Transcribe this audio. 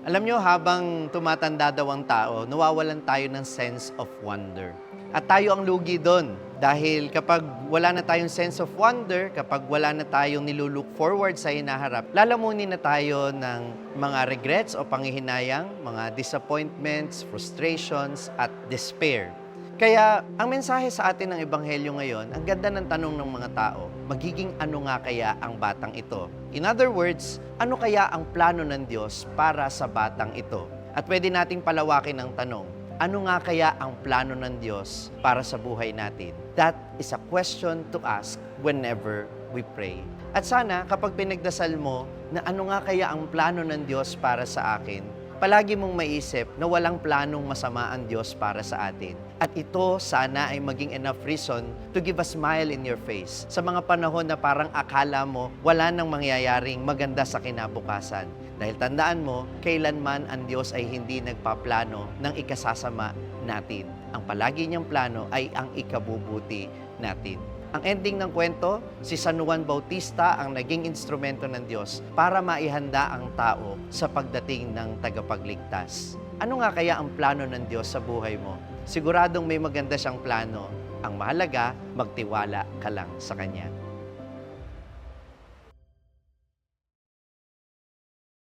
Alam nyo, habang tumatanda daw ang tao, nawawalan tayo ng sense of wonder. At tayo ang lugi doon. Dahil kapag wala na tayong sense of wonder, kapag wala na tayong nilulook forward sa hinaharap, lalamunin na tayo ng mga regrets o panghihinayang, mga disappointments, frustrations, at despair. Kaya ang mensahe sa atin ng Ebanghelyo ngayon, ang ganda ng tanong ng mga tao, magiging ano nga kaya ang batang ito? In other words, ano kaya ang plano ng Diyos para sa batang ito? At pwede nating palawakin ang tanong, ano nga kaya ang plano ng Diyos para sa buhay natin? That is a question to ask whenever we pray. At sana kapag pinagdasal mo na ano nga kaya ang plano ng Diyos para sa akin, palagi mong maisip na walang planong masama ang Diyos para sa atin. At ito sana ay maging enough reason to give a smile in your face sa mga panahon na parang akala mo wala nang mangyayaring maganda sa kinabukasan. Dahil tandaan mo, kailanman ang Diyos ay hindi nagpaplano ng ikasasama natin. Ang palagi niyang plano ay ang ikabubuti natin. Ang ending ng kwento, si San Juan Bautista ang naging instrumento ng Diyos para maihanda ang tao sa pagdating ng tagapagligtas. Ano nga kaya ang plano ng Diyos sa buhay mo? Siguradong may maganda siyang plano. Ang mahalaga, magtiwala ka lang sa Kanya.